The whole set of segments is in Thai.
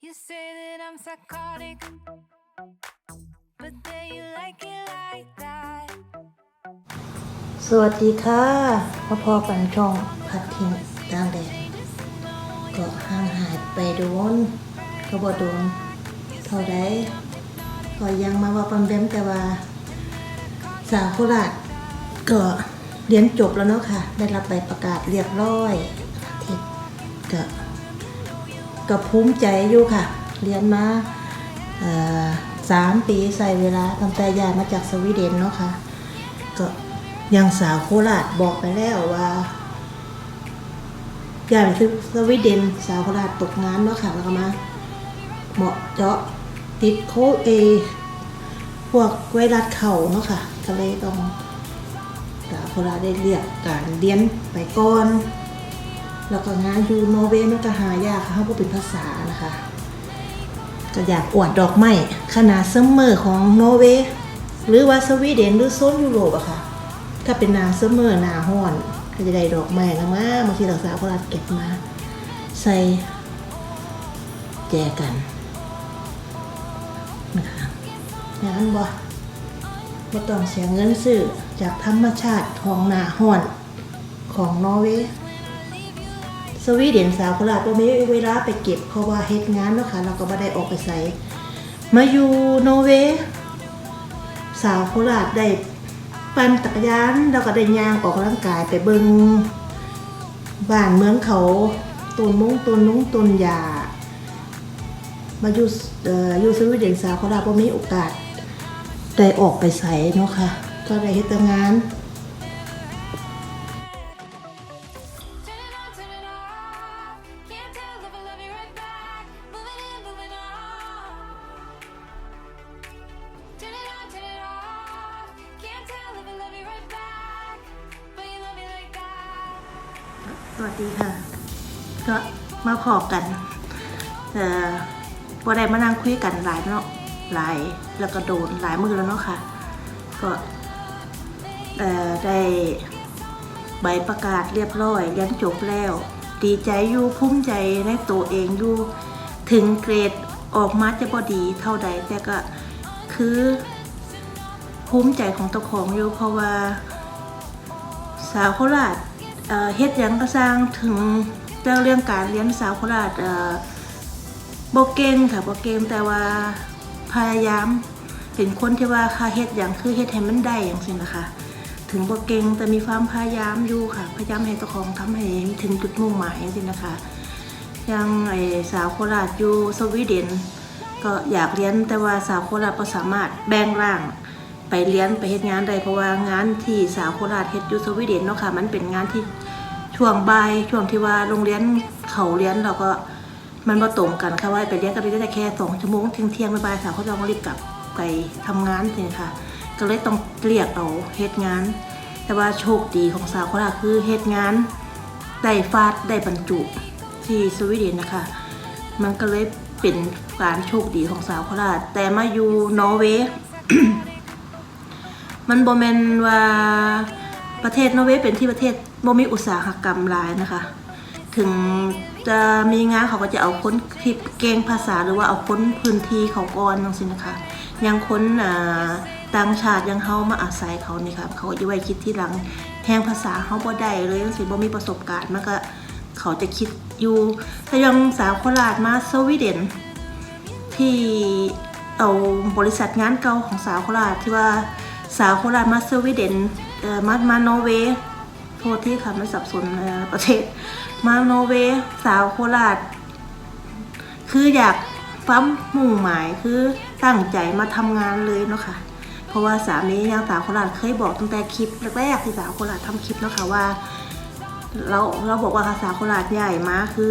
You say that I'm psychotic, but then you like it like that. สวัสดีค่ะมาพอกันช่องพัดทิ้งตางแดนก็ห่างหายไปโดนก็บ่โดนเท่าใดก็ยังมาว่าปันเบมแต่ว่าสาวโคราชก็เรียนจบแล้วเนาะค่ะ ได้รับใบประกาศเรียบร้อยที่ก็ ก็ภูมิใจอยู่ค่ะ เรียนมาสามปีใส่เวลาตั้งแต่ย้ายมาจากสวีเดนเนาะค่ะ ก็ยังสาวโคราชบอกไปแล้วว่าย้ายไปที่สวีเดนสาวโคราชตกงานเนาะค่ะแล้วก็มาเหมาะเจาะติดโคเอ พวกไวรัสเข่าเนาะค่ะก็เลยต้องสาวโคราชได้เรียกการเรียนไปก่อน แล้วก็งานอยู่โนอร์เวย์มันก็หายากค่ะเพราะเป็นภาษานะคะก็อยากอวดดอกไม้ขนาดซัมเมอร์ของโนอร์เวย์หรือว่าสวีเดนหรือโซนยุโรปอะค่ะ ถ้าเป็นนาซัมเมอร์นาห้อนก็จะได้ดอกไม้งามๆบางทีเราสาวโคราชเก็บมา ใส่แจกันนะคะอย่างนั้นบ่บ่ต้องเสียเงินซื้อจากธรรมชาติของนาห้อนของนอร์เวย์ วีเดนสาวโคราชบ่มีเวลาไปเก็บเพราะว่าเฮ็ดงานเนาะค่ะเราก็บ่ได้ออกไปใส่มาอยู่โนเวย์สาวโคราชได้ปั่นจักรยานแล้วก็ได้ย่างออกกำลังกายไปเบิงบ้านเมืองเขาต้นมงต้นนุ้งต้นยามาอยู่เอ่ออยู่สวีเดนสาวโคราชบ่มีโอกาสได้ออกไปใส่เนาะค่ะก็ได้เฮ็ดงาน มาพอกันเอ่อบ่ได้มานั่งคุยกันหลายเนาะหลายแล้วก็โดนหลายมือแล้วเนาะค่ะ ก็เอ่อได้ใบประกาศเรียบร้อยเรียนจบแล้ว ดีใจอยู่ภูมิใจในตัวเองอยู่ ถึงเกรดออกมาจะบ่ดีเท่าใดแต่ก็คือภูมิใจของตัวของอยู่เพราะว่า สาวโคราชเอ่อเฮ็ดยังก็สร้างถึง เจ้าเรื่องการเรียนสาวโคราชเอ่อบ่เก่งค่ะบ่เก่งแต่ว่าพยายามเป็นคนที่ว่าค่าเฮ็ดหยังคือเฮ็ดให้มันได้อย่างซี่นะคะ ถึงบ่เก่งแต่มีความพยายามอยู่ค่ะ พยายามให้เจ้าของทำให้ถึงจุดมุ่งหมายอย่างซี่นะคะย่างไอ้สาวโคราชอยู่สวีเดนก็อยากเรียนแต่ว่าสาวโคราชบ่สามารถแบ่งร่าง ไปเรียนไปเฮ็ดงานได้เพราะว่างานที่สาวโคราชเฮ็ดอยู่สวีเดนเนาะค่ะมันเป็นงานที่ ช่วงบ่ายช่วงที่ว่าโรงเรียนเขาเรียนเราก็มันบ่ตรงกันค่ะว่าไปเรียนก็ไปได้แค่สองชั่วโมงเที่ยงเที่ยงบ่ายสาวเขาจะต้องรีบกลับไปทำงานนี่ค่ะ ก็เลยต้องเรียกเอาเฮ็ดงาน แต่ว่าโชคดีของสาวโคราชคือเฮ็ดงานได้ฟาดได้บรรจุที่สวีเดนนะคะ มันก็เลยเป็นการโชคดีของสาวโคราชแต่มาอยู่นอร์เวย์มันบ่แม่นว่าประเทศนอร์เวย์เป็นที่ประเทศ บ่มีอุตสาหกรรมหลายนะคะ ถึงจะมีงานเขาก็จะเอาค้นที่เก่งภาษาหรือว่าเอาค้นพื้นที่เขาก่อนจังซี่นะคะอยังค้นอ่าต่างชาติอยังเฮามาอาศัยเขานี่ค่ะเขาจะไว้คิดที่หลังแฮงภาษาเฮาบ่ได้เลยจังซี่บ่มีประสบการณ์มันก็เขาจะคิดอยู่ถ้ายังสาวโคราชมาสวีเดนที่เอาบริษัทงานเก่าของสาวโคราชที่ว่าสาวโคราชมาสวีเดนเอ่อมามานเวย์ โทษที่ค่ะไม่สับสนประเทศ มาโนเวสาวโคราช คืออยากปั๊มมุ่งหมายคือตั้งใจมาทำงานเลยเนาะค่ะ เพราะว่าสามียังสาวโคราชเคยบอกตั้งแต่คลิปแรกๆที่สาวโคราชทำคลิปเนาะค่ะว่าเราเราบอกว่าสาวโคราชใหญ่มาคือ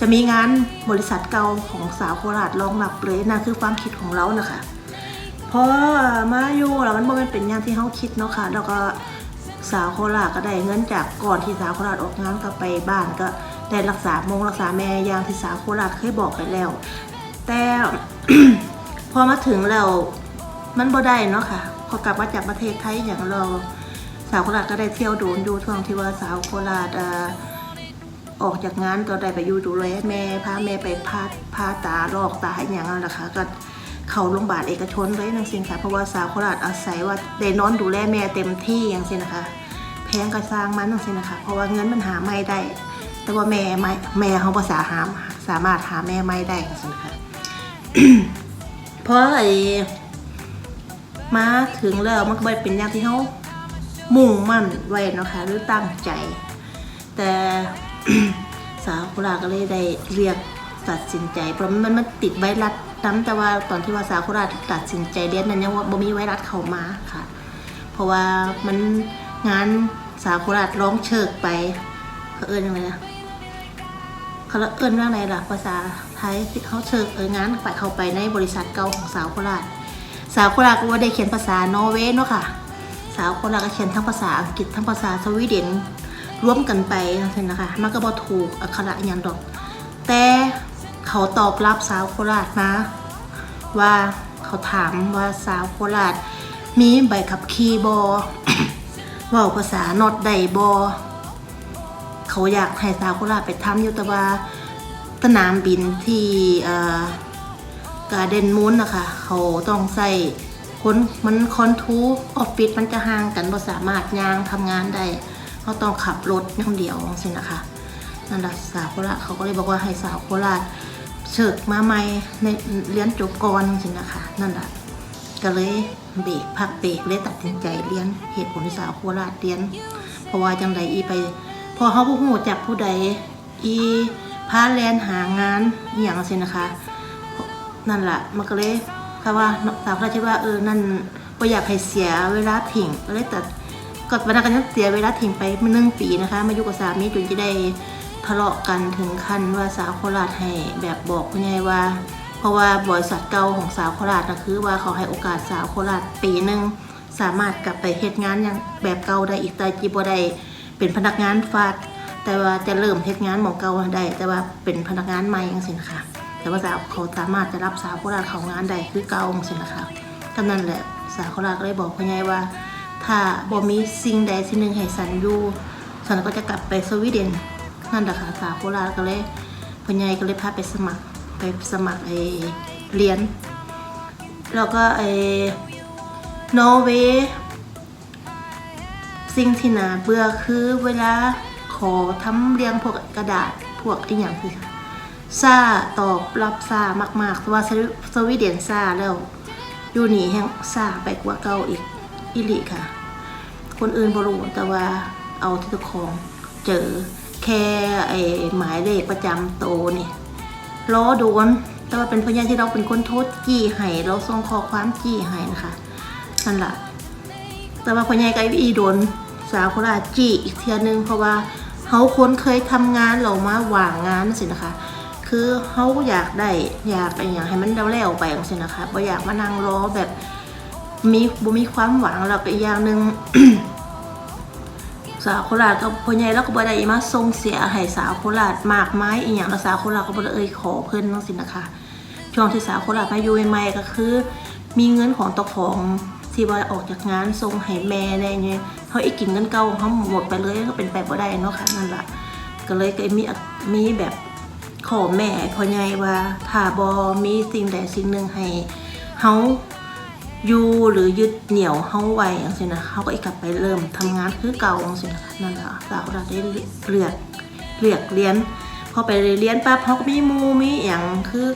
จะมีงานบริษัทเก่าของสาวโคราชรองรับเลยนั่นคือความคิดของเรานะคะพอมาอยู่แล้วมันบ่เป็นอย่างที่เขาคิดเนาะค่ะแล้วก็ สาวโคราชก็ได้เงินจากก่อนที่สาวโคราชออกงานก็ไปบ้านก็ได้รักษามงรักษาแม่อย่างที่สาวโคราชเคยบอกไปแล้ว แต่พอมาถึงแล้วมันบ่ได้เนาะค่ะพอกลับมาจากประเทศไทยอย่างเราสาวโคราชก็ได้เที่ยวโดนอยู่ช่วงที่ว่าสาวโคราชออกจากงานก็ได้ไปอยู่ดูแลแม่พาแม่ไปพาพาตาลอกตาให้ย่างนั้นแหละค่ะก็ เข้าโรงพยาบาลเอกชนเลยนังสิค่ะเพราะว่าสาวโคราชอาศัยว่าได้นอนดูแลแม่เต็มที่อย่างสินะคะ แพงก็สร้างมันนังสินะคะ เพราะว่าเงินมันหาไม่ได้ แต่ว่าแม่ไม่แม่เขาภาษาหาสามารถหาแม่ไม่ได้จังสินะคะเพราะไอ้มาถึงแล้วมันก็ได้เป็นอย่างที่เขามุ่งมั่นไว้นะคะหรือตั้งใจ แต่สาวโคราชก็เลยได้เรียกตัดสินใจเพราะมันมันติดไวรัส น้ำแต่ว่าตอนที่ว่าสาวโคราชตัดสินใจเรียนนั้นยังว่าบ่มีไวรัสเข้ามาค่ะ เพราะว่ามันงานสาวโคราชร้องเชิกไปเขาเอิ้นยังไงนะเขาเอิ้นว่าไงล่ะภาษาไทยเขาเชิกเอองานไปเข้าไปในบริษัทเก่าของสาวโคราชสาวโคราชก็ว่าได้เขียนภาษานอร์เวย์เนาะค่ะ สาวโคราชก็เขียนทั้งภาษาอังกฤษทั้งภาษาสวีเดนร่วมกันไปนั่นนะคะมันก็บ่ถูกอักขระอย่างดอก แต่ เขาตอบรับสาวโคราชมาว่าเขาถามว่าสาวโคราช มีใบขับขี่บอว่าภาษานอดใดบอเขาอยากให้สาวโคราชไปทำอยู่แต่ว่าสนามบินที่เอ่อการเดนมูนนะคะเขาต้องใส่คนมันคอนทูออฟฟิศมันจะห่างกันบ่สามารถย่างทำงานได้เขาต้องขับรถอย่างเดียวสินะคะนั่นแหละสาวโคราชเขาก็เลยบอกว่าให้สาวโคราช เชิกมาใหม่ในเรียนจบก่อนสินะคะนั่นแหละก็เลยเบรกพักเบรกเลยตัดสินใจเรียนเหตุผลสาวโคราชเรียน เพราะว่าจังใดอีไป พอเขาผู้หูจากผู้ใดอีพาแลนหางานอหย่างสินะคะ นั่นแหละมันก็เลยค่ะว่าสาวพระคิดว่าเออนั่นก็อยากให้เสียเวลาทิ้งก็เลยตัดกดวันนั้นก็เสียเวลาทิ้งไปหนึ่งปีนะคะ มาอยู่กับสามีจนจะได้ ทะเลาะกันถึงขั้นว่าสาวโคราชให้แบบบอกคุณยายว่า เพราะว่าบริษัทเก่าของสาวโคราชนะคือว่าเขาให้โอกาสสาวโคราชปีหนึ่งสามารถกลับไปเฮ็ดงานอย่างแบบเก่าได้อีกแต่จีบได้เป็นพนักงานฟาดแต่ว่าจะเริ่มเฮ็ดงานหมองเก่าได้ แต่ว่าเป็นพนักงานใหม่ยังสินะคะแต่ว่าสาวเขาสามารถจะรับสาวโคราชเขางานได้คือเก่าของสินะคะก็นั่นแหละสาวโคราชก็เลยบอกพ่อใหญ่ว่า ถ้าบ่มีสิ่งใดสิ่งหนึ่งให้สันอยู่สันก็จะกลับไปสวีเดน นั่นแหละค่ะสาวโคราชก็เลยพ่อใหญ่ก็เลยพาไปสมัครไปสมัครไอเรียน แล้วก็ไอนอร์เวย์สิ่งที่น่าเบื่อคือเวลาขอทำเรียงพวกกระดาษพวกอีหยังคือซ่าตอบรับซามากๆาะว่าสวีเดนซาแล้วอยู่นี่แห้งซาไปกว่าเก่าอีกอิลิค่ะ คนอื่นบรู้แต่ว่าเอาที่เจ้าของเจอ แค่ไอ้หมายเลขประจำโตนี่ล้อโดน แต่ว่าเป็นพยานที่เราเป็นคนโทษจี้ให้เราส่งข้อความจี้ให้นะคะนั่นแหละแต่ว่าพ่อใหญ่กับอีโดนสาวโคราชจี้อีกเทียนึงเพราะว่าเขาคนเคยทำงานเรามาว่างงานนั่นสินะคะ คือเขาอยากได้อยากอะไรอย่างให้มันแล้วๆไปจังซี่นะคะบ่อยากมานั่งรอแบบมีบ่มีความหวังแล้วก็อีกอย่างหนึ่ง สาวโคราชก็พ่อใหญ่แล้วก็บ่ได้มาส่งเสียให้สาวโคราชมากมายอีหยังแล้วสาวโคราชก็บ่ได้เอ่ยขอเพิ่นจังซี่นะคะช่วงที่สาวโคราชมาอยู่ใหม่ๆก็คือ มีเงินของตัวของที่ว่าออกจากงานส่งให้แม่ได้เงี้ยเขาอีกกินเงินเก่าของเขาหมดไปเลยก็เป็นไปบ่ได้เนาะค่ะนั่นล่ะก็เลยก็มีมีแบบขอแม่พ่อใหญ่ว่าถ้าบ่มีสิ่งใดสิ่งหนึ่งให้เฮา อยู่หรือยึดเหนี่ยวเฮาไว้จังซี่นะเฮาก็อีกกลับไปเริ่มทำงานคือเก่าจังซี่นะคะนั่นแหละสาวเราได้เลือกเลือกเรียนพอไปเรียนปั๊บเขาก็มีมูมีอย่างคือ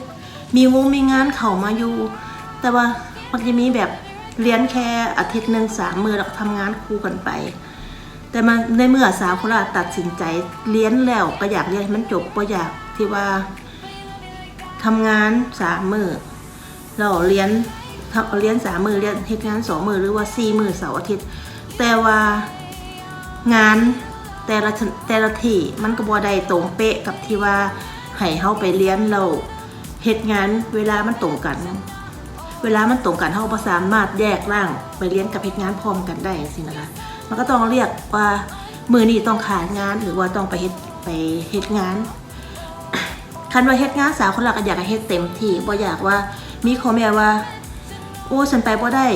มีวงมีงานเขามาอยู่ แต่ว่ามันจะมีแบบเรียนแค่อาทิตย์หนึ่งสามมือแล้วก็ทำงานคู่กันไป แต่มันในเมื่อสาวโคราตัดสินใจเรียนแล้วก็อยากเรียนมันจบก็อยากที่ว่าทำงานสามมือเราเรียน ทำเรียนสามมือเรียนเฮ็ดงานสองมือหรือว่าสี่มือเสาร์อาทิตย์ แต่ว่างานแต่ละแต่ละที่มันก็บ่ได้ตรงเป๊ะกับที่ว่าให้เฮาไปเรียนเราเฮ็ดงานเวลามันตรงกัน เวลามันตรงกันเฮาบ่สามารถแยกร่างไปเรียนกับเฮ็ดงานพร้อมกันได้สินะคะ มันก็ต้องเรียกว่ามือนี้ต้องขายงานหรือว่าต้องไปเฮ็ดไปเฮ็ดงานคันว่าเฮ็ดงานสาวคนละก็อยากให้เฮ็ดเต็มที่บ่อยากว่ามีข้อแม้ว่า โอ้ฉันไปบ่ได้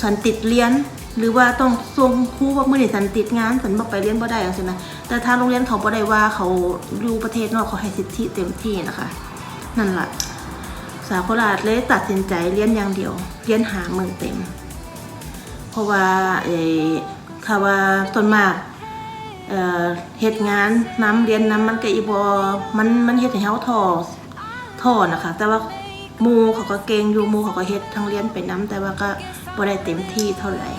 ฉันติดเรียน หรือว่าต้องส่งครูว่ามื้อนี้ฉันติดงานฉันบ่ไปเรียนบ่ได้จังซี่นะแต่ทาโรงเรียนเขาบ่ได้ว่าเขาอยู่ประเทศนอกเขาให้สิทธิเต็มที่นะคะ นั่นแหละสาวโคราชเลยตัดสินใจเรียนอย่างเดียว เรียนหาเมืองเต็ม เพราะว่าเอค่ะว่าต้นมากเหตุงานน้ำเรียนน้ำมันก็อีบอมันมันเฮ็ดให้เฮาทอทอนะคะ แต่ว่า หมูเขาก็เก่งอยู่หมูเขาก็เฮ็ดทั้งเรียนไปน้ำแต่ว่าก็บ่ได้เต็มที่เท่าไหร่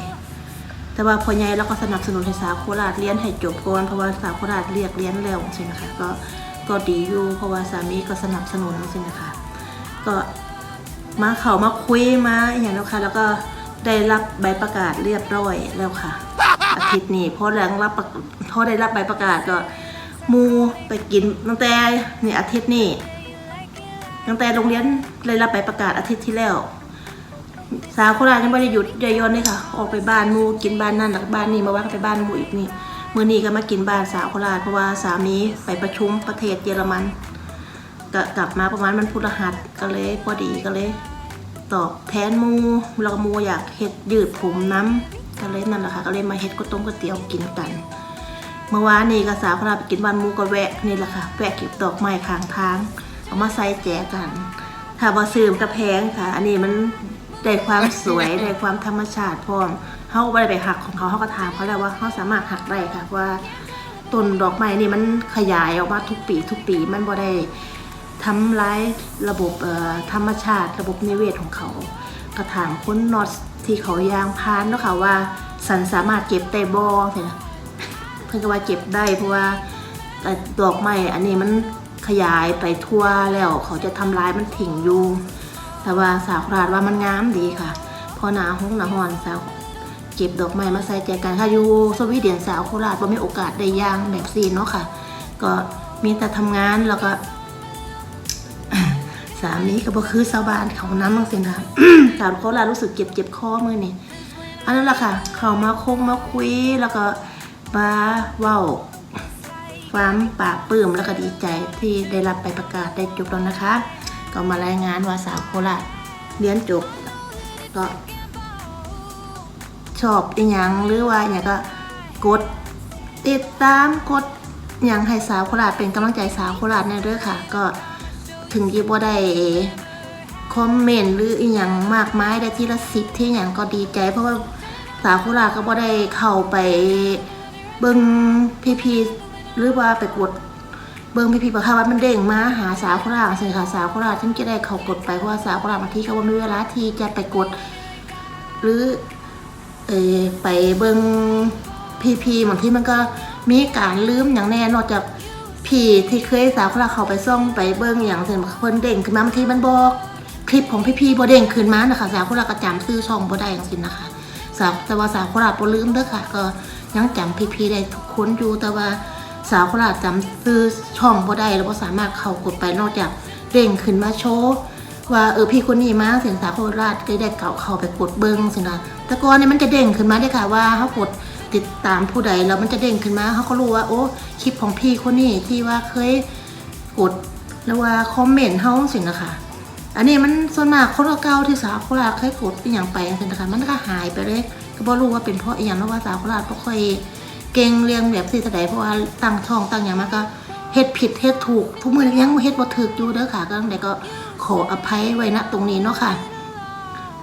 แต่ว่าพ่อใหญ่เราก็สนับสนุนให้สาวโคราชเรียนให้จบก่อนเพราะว่าสาวโคราชเรียกเรียนแล้วใช่ไหมคะก็ก็ดีอยู่เพราะว่าสามีก็สนับสนุนใช่ไหมคะก็มาเขามาคุยมาอย่างนี้ค่ะแล้วก็ได้รับใบประกาศเรียบร้อยแล้วค่ะ อาทิตย์นี้พอหลังรับประพอได้รับใบประกาศก็มูไปกินตั้งแต่นี่อาทิตย์นี้ ตั้งแต่โรงเรียนได้รับใบประกาศอาทิตย์ที่แล้ว สาวโคราชยังไม่ได้หยุดยายยนเลยค่ะ ออกไปบ้านมูกินบ้านนั่นแล้วก็บ้านนี้มาว่ากันไปบ้านมูอีกนี่มื้อนี้ก็มากินบ้านสาวโคราชเพราะว่าสามีไปประชุมประเทศเยอรมันก็กลับมาประมาณมันพุธรหัสก็เลยพอดีก็เลย ตอบแทนมูแล้วก็มูอยากเฮ็ดยืดผมน้ำก็เลยนั่นแหละค่ะก็เลยมาเฮ็ดก๋วยต้มก๋วยเตี๋ยวกินกัน เมื่อวานนี้ก็สาวโคราชไปกินบ้านมูก็แวะนี่แหละค่ะแวะเก็บดอกไม้ข้างทาง เอามาใส่แจกันถ้าว่ซื้อมกระแพงค่ะ อันนี้มันได้ความสวย ได้ความธรรมชาติพร้อมเขาไม่ไดไปหักของเขาเขาก็ถามเขาแล้วว่าเขาสามารถหักได้ค่ะว่าต้นดอกไม้นี่มันขยายออกมาทุกปี ทุกปีมันบ่ได้ทำร้ายระบบธรรมชาติ ระบบนิเวศของเขาก็ถามคนนอตที่เขายางพานเนาะค่ะว่าสันสามารถเก็บได้บ่เนี่ยนะเพิ่นก็ว่าเก็บได้เพราะว่าเอ่ดอกไม้อันนี้มัน ขยายไปทั่วแล้วเขาจะทำลายมันถิ่งอยู่ แต่ว่าสาวคราชว่ามันงามดีค่ะ พอหนาห้องหนาหอนสาวเก็บดอกไม้มาใส่ใจกันค่ะอยู่สวีเดนสาวโคราชบ่มีโอกาสได้ย่างแบบซีนเนาะค่ะ ก็มีแต่ทำงานแล้วก็สามีก็บ่คือชาวบ้านเขาน้ำบางสินะสาวโคราชรู้สึกเจ็บเจ็บคอมือนี่อันนั้นแหละค่ะ เขามาคงมาคุยแล้วก็มาเว้า ความปราบปลื้มแล้วก็ดีใจที่ได้รับใบประกาศได้จบแล้วนะคะ ก็มารายงานว่าสาวโคราชเรียนจบก็ชอบอีหยังหรือว่าอย่างก็กดติดตามกดอย่างให้สาวโคราชเป็นกำลังใจสาวโคราชในเรื่องค่ะ ก็ถึงยี่บ่าได้คอมเมนต์หรืออีหยังมากมายได้ที่ละสิบที่หยังก็ดีใจเพราะว่าสาวโคราชก็บ่ได้เข้าไปเบิ่งพีพี หรือว่าไปกดเบิ่งพีพีประคาว่ามันเด้งมาหาสาวโคราชสิค่ะสาวโคราชฉันจะได้เขากดไปเพราะว่าสาวโคราชบางทีเขาบ่มีเวลาที่จะไปกด หรือเออไปเบิ่งพีพีบางทีมันก็มีการลืมอย่างแน่นอกจากพี่ที่เคยสาวโคราชเขาไปซ่องไปเบิ่งอย่างเช่นเพิ่นเด้งขึ้นมาบางทีมันบอกคลิปของพี่ๆบ่เด้งขึ้นมานะคะสาวโคราชก็จำซื้อช่องบ่ได้จังซี่นะคะสาวแต่ว่าสาวโคราชบ่ลืมเด้อค่ะ ก็ยังจำพี่ๆได้ทุกคนอยู่แต่ว่า สาวโคราชจำซื้อช่องบ่ได้แล้วบ่สามารถเข้ากดไปนอกจากเด้งขึ้นมาโชว์ว่าเออพี่คนนี้มาเสียงสาวโคราชก็ได้เก่าเข้าไปกดเบิ่งสินะแต่ก่อนเนี่ยมันจะเด้งขึ้นมาได้ค่ะว่าเฮากดติดตามผู้ใดแล้วมันจะเด้งขึ้นมาเขาก็รู้ว่าโอ้คลิปของพี่คนนี้ที่ว่าเคยกดแล้วว่าคอมเมนต์เฮาสินะคะอันนี้มันส่วนมากคนเก่าที่สาวโคราชเคยกดเป็นอย่างไปจังซี่นะคะมันก็หายไปเลยก็บ่รู้ว่าเป็นเพราะอย่างแล้วว่าสาวโคราชบ่ค่อย เก่งเลี้ยงแบบสี่แสดเพราะว่าตั้งท้องตั้งอย่างมากก็เฮ็ดผิดเฮ็ดถูก ทุกมื้อนี้ยังบ่เฮ็ดบ่ถูกอยู่เด้อค่ะ ก็ตั้งแต่ก็ขออภัยไว้ณตรงนี้เนาะค่ะ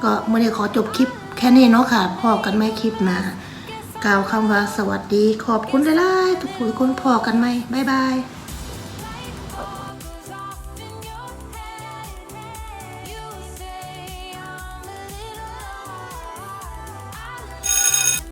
ก็เมื่อนี้ขอจบคลิปแค่นี้เนาะค่ะพอกันไม่คลิปหน้ากล่าวคำว่าสวัสดี ขอบคุณหลายๆทุกผู้ทุกคนพอกันไหมบ๊ายบาย